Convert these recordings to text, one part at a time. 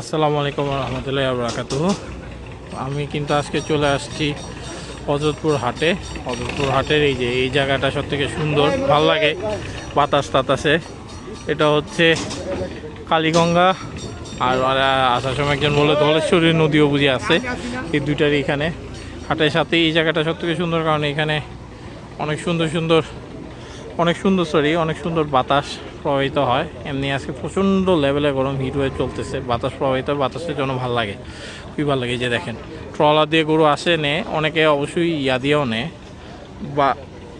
আসসালামু আলাইকুম রহমতুল্লাহ আবরাকাত আমি কিন্তু আজকে চলে আসছি হজরতপুর হাটে। হজরতপুর হাটের এই যে, এই জায়গাটা সব থেকে সুন্দর, ভালো লাগে, বাতাস তাতাসে। এটা হচ্ছে কালীগঙ্গা। আর আসার সময় একজন বলে ধলেশ্বরী নদীও বুঝে আছে? এই দুইটারই এখানে। হাটের সাথে এই জায়গাটা সব থেকে সুন্দর, কারণ এখানে অনেক সুন্দর সুন্দর, অনেক সুন্দর সরি অনেক সুন্দর বাতাস। প্রবাহিত হয়। এমনি আজকে প্রচণ্ড লেভেলে গরম হিট হয়ে চলতেছে। বাতাস প্রবাহিত বাতাসের জন্য ভালো লাগে। খুবই ভালো লাগে যে দেখেন। ট্রলার দিয়ে গরু আসে নে অনেকে অবশ্যই ইয়া দিয়েও নেয় বা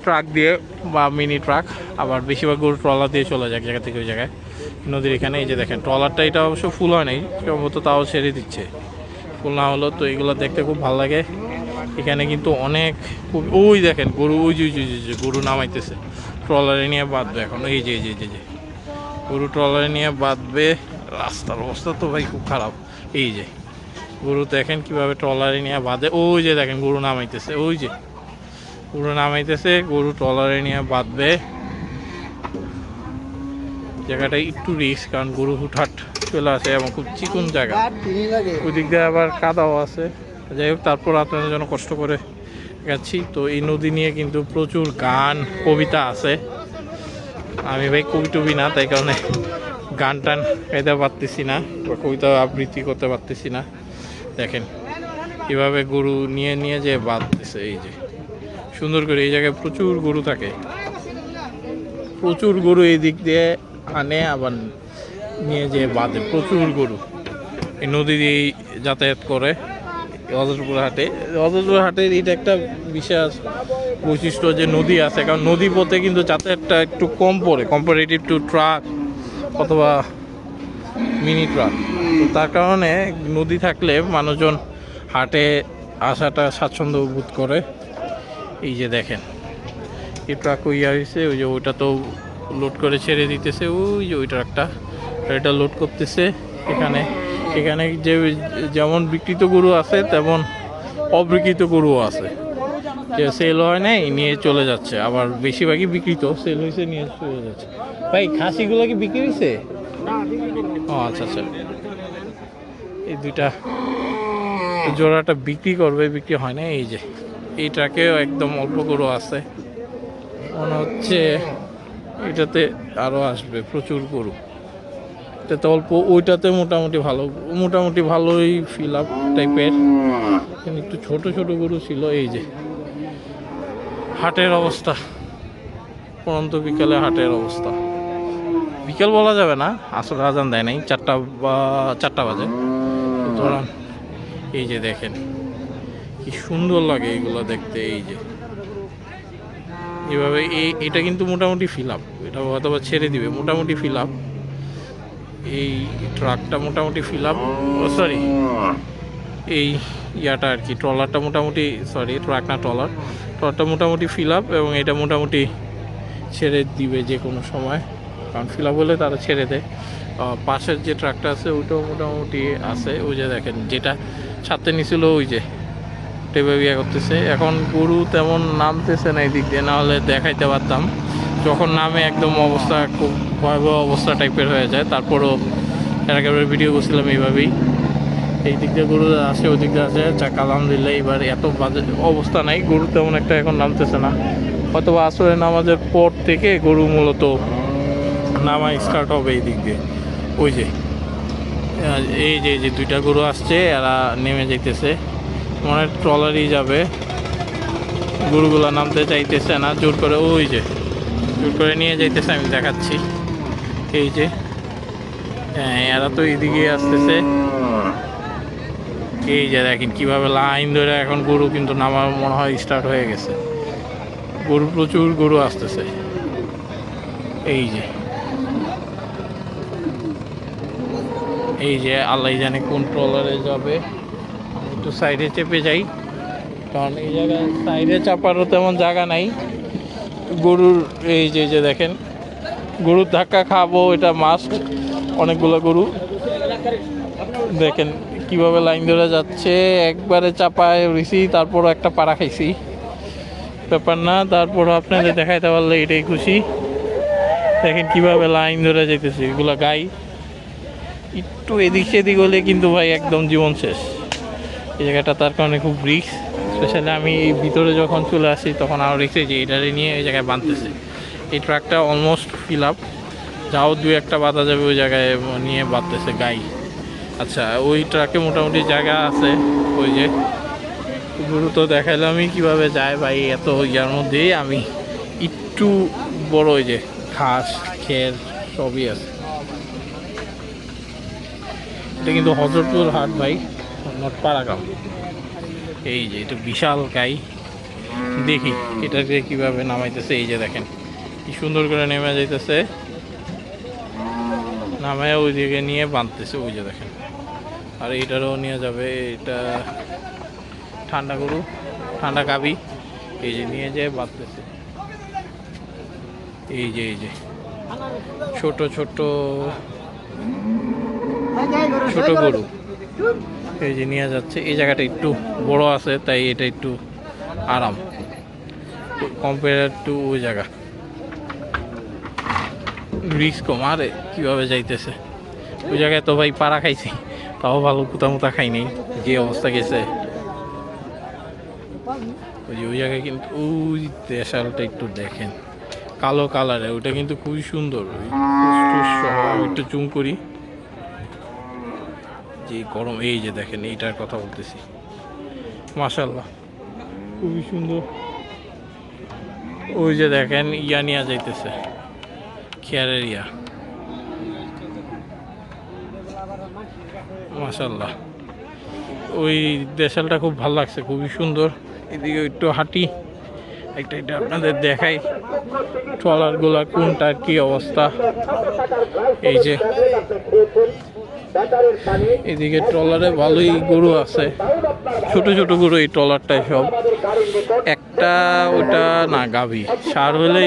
ট্রাক দিয়ে বা মিনি ট্রাক আবার বেশিরভাগ গরু ট্রলার দিয়ে চলে যায় এক জায়গা থেকে ওই জায়গায়। নদীর এখানে এই যে দেখেন ট্রলারটা এটা অবশ্য ফুল হয় নাই সম্ভবত তাও ছেড়ে দিচ্ছে। ফুল না হলো তো এগুলো দেখতে খুব ভালো লাগে। এখানে কিন্তু অনেক ওই দেখেন গরু ওই যে গরু নামাইতেছে। ট্রলারে নিয়ে বাঁধবে এখন। এই যে এই যে, যে। গরু ট্রলারে নিয়ে বাঁধবে। রাস্তার অবস্থা তো ভাই খুব খারাপ। এই যে, গরু দেখেন কীভাবে ট্রলারে নিয়ে বাঁধে। ওই যে দেখেন, গরু নামাইতেছে। ওই যে, গরু নামাইতেছে, গরু ট্রলারে নিয়ে বাঁধবে। জায়গাটা একটু রিস্ক কারণ গরু হুটহাট চলে আসে এবং খুব চিকুন জায়গা। ওই দিক দিয়ে আবার কাদাও আছে। যাই হোক, তারপর আপনাদের জন্য কষ্ট করে গেছি। তো এই নদী নিয়ে কিন্তু প্রচুর গান, কবিতা আছে। আমি ভাই কবি টুবি না, তাই কারণে গান টান গাইতে পারতেছি না, বা কবিতা আবৃত্তি করতে পারতেছি না। দেখেন, কীভাবে গরু নিয়ে নিয়ে যে বাঁধতেছে এই যে। সুন্দর করে এই জায়গায় প্রচুর গরু থাকে। প্রচুর গরু এই দিক দিয়ে আনে, আবার নিয়ে যে বাঁধে। প্রচুর গরু। এই নদী দিয়ে যাতায়াত করে। অজরপুর হাটে। অজরপুর হাটের এটা একটা বিশেষ বৈশিষ্ট্য যে নদী আছে, কারণ নদী পথে কিন্তু যাতায়াতটা একটু কম পড়ে কম্পারেটিভ টু ট্রাক অথবা মিনি ট্রাক তার কারণে নদী থাকলে মানুষজন হাটে আসাটা স্বাচ্ছন্দ্য বোধ করে। এই যে দেখেন, এই ট্রাক ইয়া হয়েছে ওই যে ওইটা তো লোড করে ছেড়ে দিতেছে, ওই যে ওই ট্রাকটা এটা লোড করতেছে এখানে। এখানে যে যেমন বিকৃত গরু আছে তেমন অবিকৃত গরুও আছে। যে সেল হয় নাই নিয়ে চলে যাচ্ছে। আবার বেশিরভাগই বিকৃত সেল হয়েছে নিয়ে চলে যাচ্ছে। ভাই খাসিগুলো কি বিক্রি হয়েছে ও আচ্ছা আচ্ছা। এই দুইটা জোড়াটা বিক্রি করবে বিক্রি হয় না এই যে। এই ট্রাকেও একদম অল্প গরু আছে। মনে হচ্ছে এটাতে আরও আসবে প্রচুর গরু। এটাতে অল্প, ওইটাতে মোটামুটি ভালো, মোটামুটি ভালোই ফিল আপ টাইপের একটু ছোট ছোট গরু ছিল, এই যে। হাটের অবস্থা। পরন্ত বিকালে হাটের অবস্থা। বিকেল বলা যাবে না আসল আজান দেয় নাই, চারটা বা, চারটা বাজে। সুতরাং এই যে দেখেন, কি সুন্দর লাগে এইগুলো দেখতে, এই যে। এভাবে এটা কিন্তু মোটামুটি ফিল আপ এটা হয়তো ছেড়ে দিবে, মোটামুটি ফিল আপ এই ট্রাকটা মোটামুটি ফিল আপ সরি এই ইয়াটা আর কি, ট্রলারটা মোটামুটি সরি ট্রাক না, ট্রলার। ট্রলারটা মোটামুটি ফিল আপ এবং এটা মোটামুটি ছেড়ে দিবে যে কোনো সময়। কারণ ফিল আপ হলে তারা ছেড়ে দেয়। পাশের যে ট্রাকটা আছে, ওইটাও মোটামুটি আছে। ওই যে দেখেন, যেটা ছাড়তে নিছিল ওই যে টেবে বিয়ে করতেছে। এখন গরু তেমন নামতেছে না এই দিক দিয়ে নাহলে দেখাইতে পারতাম। যখন নামে একদম অবস্থা খুব ভয়াবহ অবস্থা টাইপের হয়ে যায়। তারপরও আগে ভিডিও করছিলাম এইভাবেই। এই দিক দিয়ে গরু আসে ওই দিক দিয়ে আসে যাক, আলহামদুলিল্লাহ এবার এত বাজে অবস্থা নাই। গরু তেমন একটা এখন নামতেছে না। হয়তো বা আসরে নামাজের পর থেকে গরু মূলত নামা স্টার্ট হবে এই দিক দিয়ে। ওই যে এই যে যে দুইটা গরু আসছে, এরা নেমে যাইতেছে। মনে ট্রলারই যাবে। গরুগুলো নামতে চাইতেছে না। জোর করে, ওই যে, জোর করে নিয়ে যাইতেছে, আমি দেখাচ্ছি। এই যে হ্যাঁ এরা তো এইদিকে আসতেছে। এই যে দেখেন কীভাবে লাইন ধরে এখন গরু কিন্তু নামার মনে হয় স্টার্ট হয়ে গেছে। গরু, প্রচুর গরু আসতেছে। এই যে। এই যে আল্লাহ জানে কোন ট্রলারে যাবে। একটু সাইডে চেপে যাই। কারণ এই জায়গায় সাইডে চাপারও তেমন জায়গা নাই। গরুর এই যে যে দেখেন গরুর ধাক্কা খাব, এটা মাস্ট অনেকগুলো গরু। দেখেন কীভাবে লাইন ধরে যাচ্ছে, একবারে চাপায় রইছি তারপর একটা পাড়া খাইছি। ব্যাপার না তারপর আপনাদের দেখাইতে পারলে এটাই খুশি। দেখেন কীভাবে লাইন ধরে যেতেছে এগুলা গাই। একটু এদিক সেদিক হলে কিন্তু ভাই একদম জীবন শেষ। এই জায়গাটা তার কারণে খুব রিক্স স্পেশালি আমি ভিতরে যখন চলে আসি, তখন আরও রিক্স যে এটারে নিয়ে এই জায়গায় বাঁধতেছে। এই ট্রাকটা অলমোস্ট ফিল আপ যাও দু একটা বাধা যাবে ওই জায়গায় নিয়ে বাঁধতেছে গাই। আচ্ছা ওই ট্রাকে মোটামুটি জায়গা আছে ওই যে। গুরু তো দেখাইলামই কীভাবে যায় ভাই, এত ইয়ার মধ্যেই আমি। একটু বড় ওই যে ঘাস, খের সবই আছে। এটা কিন্তু হজরতপুর হাট ভাই, নট পাড়াগাম এই যে, এটা বিশাল গাই। দেখি এটাকে কীভাবে নামাইতেছে, এই যে দেখেন। কি সুন্দর করে নেমে যাইতেছে। নামায় ওইদিকে নিয়ে বাঁধতেছে ওই যে দেখেন। আর এটারও নিয়ে যাবে এটা ঠান্ডা গরু ঠান্ডা কাবি এই যে নিয়ে যায় বাঁধতেছে। এই যে এই যে। ছোট ছোট ছোট গরু। এই যে নিয়ে যাচ্ছে। এই জায়গাটা একটু বড় আছে তাই এটা একটু আরাম। কম্পেয়ার টু ওই জায়গা। রিক্স কম আরে কীভাবে যাইতেছে? ওই জায়গায় তো ভাই পাড়া খাইছি, তাও ভালো কুতা মুতা খাইনি যে অবস্থা গেছে। ওই যে ওই জায়গায় কিন্তু, ওই দেশালটা একটু দেখেন, কালো কালারে ওটা কিন্তু খুবই সুন্দর আমি একটু চুম করি। যে গরম, এই যে দেখেন, এইটার কথা বলতেছি। মাশাল্লাহ খুবই সুন্দর। ওই যে দেখেন, ইয়া নিয়ে যাইতেছে। খেয়ারের ইয়া মাশাল্লাহ ওই দেশালটা খুব ভালো লাগছে, খুবই সুন্দর। এদিকে একটু হাঁটি, একটা এটা আপনাদের দেখাই। ট্রলারগুলা কোনটার কি অবস্থা? এই যে। এদিকে ট্রলারে ভালোই গরু আছে। ছোট ছোট গরু এই ট্রলারটায় সব। একটা ওটা না, গাভী। সার হলে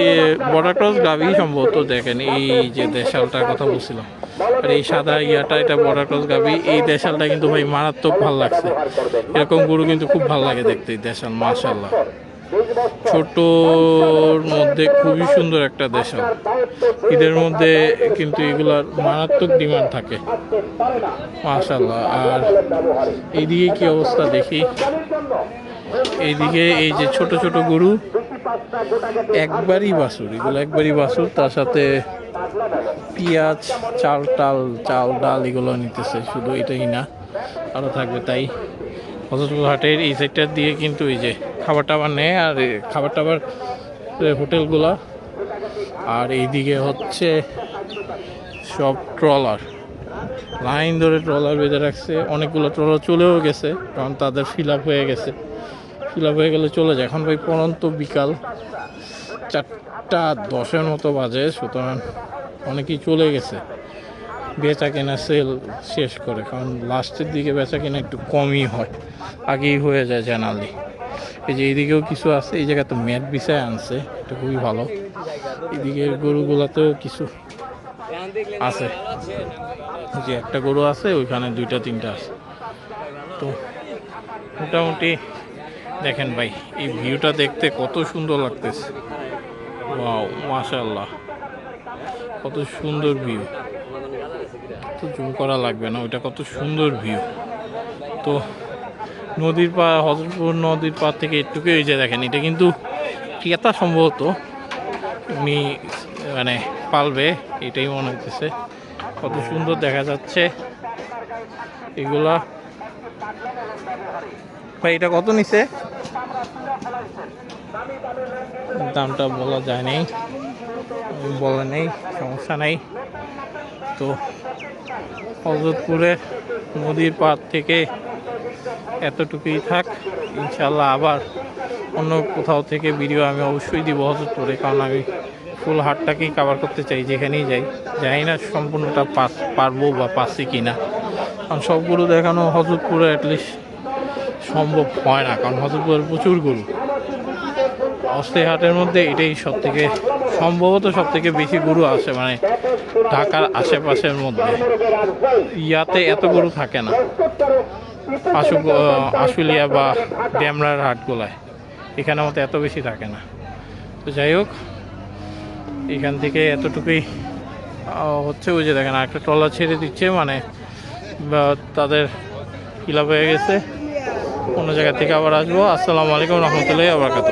বর্ডার ক্রস গাভী সম্ভবত দেখেন, এই যে দেশালটার কথা বলছিলাম। আর এই সাদা ইয়াটা, এটা বর্ডার ক্রস গাভী, এই দেশালটা কিন্তু ভাই মারাত্মক ভালো লাগছে। এরকম গরু কিন্তু খুব ভালো লাগে দেখতে, এই দেশাল মাশাল্লাহ ছোটর মধ্যে খুবই সুন্দর একটা দেশাল। ঈদের মধ্যে কিন্তু এগুলার মারাত্মক ডিমান্ড থাকে। মাশাল্লাহ আর এইদিকে কি অবস্থা দেখি। এইদিকে এই যে ছোট ছোট গরু, একবারই বাছুর, এগুলো একবারই বাছুর, তার সাথে পেঁয়াজ, চাল টাল, চাল ডাল এগুলো নিতেছে, শুধু এটাই না আরও থাকবে তাই। হাটের এই সাইডটা দিয়ে কিন্তু এই যে খাবার টাবার নেয়, আর খাবার টাবার হোটেলগুলা। আর এইদিকে হচ্ছে সব ট্রলার, লাইন ধরে ট্রলার বেঁধে রাখছে, অনেকগুলো ট্রলার চলেও গেছে, কারণ তাদের ফিল আপ হয়ে গেছে। ফিল হয়ে গেলে চলে যায়। এখন ভাই পরন্ত বিকাল চারটা দশের মতো বাজে, সুতরাং অনেকেই চলে গেছে। বেচা কেনা সেল শেষ করে, কারণ লাস্টের দিকে বেচা কেনা একটু কমই হয়, আগেই হয়ে যায় জানালি এই যে এইদিকেও কিছু আছে, এই জায়গায় তো ম্যাট বিছায় আনছে, এটা খুবই ভালো। এদিকের গরুগুলাতেও কিছু আছে। যে একটা গরু আছে, ওইখানে দুইটা, তিনটা আছে। তো মোটামুটি দেখেন ভাই, এই ভিউটা দেখতে কত সুন্দর লাগতেছে। ওয়াও, মাশাআল্লাহ। কত সুন্দর ভিউ। তো জুম করা লাগবে না, ওইটা কত সুন্দর ভিউ। তো নদীর পা, হজরতপুর নদীর পার থেকে একটুকু এই যে দেখেন, এটা কিন্তু ক্রেতা সম্ভবত। উনি মানে পালবে, এটাই মনে হচ্ছে কত সুন্দর দেখা যাচ্ছে। এগুলা ভাই এটা কত নিছে? দামটা বলা যায় নেই। বলা নেই সমস্যা নেই। তো হজরতপুরের নদীর পাড় থেকে এতটুকুই থাক ইনশাল্লাহ আবার অন্য কোথাও থেকে ভিডিও আমি অবশ্যই দিব হজরতপুরে কারণ আমি ফুল হাটটাকেই কাভার করতে চাই যেখানেই যাই। জানি না সম্পূর্ণটা পাস পারব বা পাচ্ছি কি না কারণ সবগুলো দেখানো হজরতপুরে অ্যাটলিস্ট সম্ভব হয় না, কারণ হজরতপুরের প্রচুর গরু। অস্থায়ী হাটের মধ্যে এটাই সব থেকে সম্ভবত সব থেকে বেশি গরু আসে মানে ঢাকার আশেপাশের মধ্যে। ইয়াতে এত গরু থাকে না। আশু আশুলিয়া বা ড্যামরার হাটগুলায় এখানে মতো এত বেশি থাকে না। তো যাই হোক, এখান থেকে এতটুকুই হচ্ছে ওই যে দেখেন একটা ট্রলার ছেড়ে দিচ্ছে মানে তাদের ফিল হয়ে গেছে। অন্য জায়গা থেকে আবার আসব। আসসালামু আলাইকুম রহমতুল্লাহ আবরকাত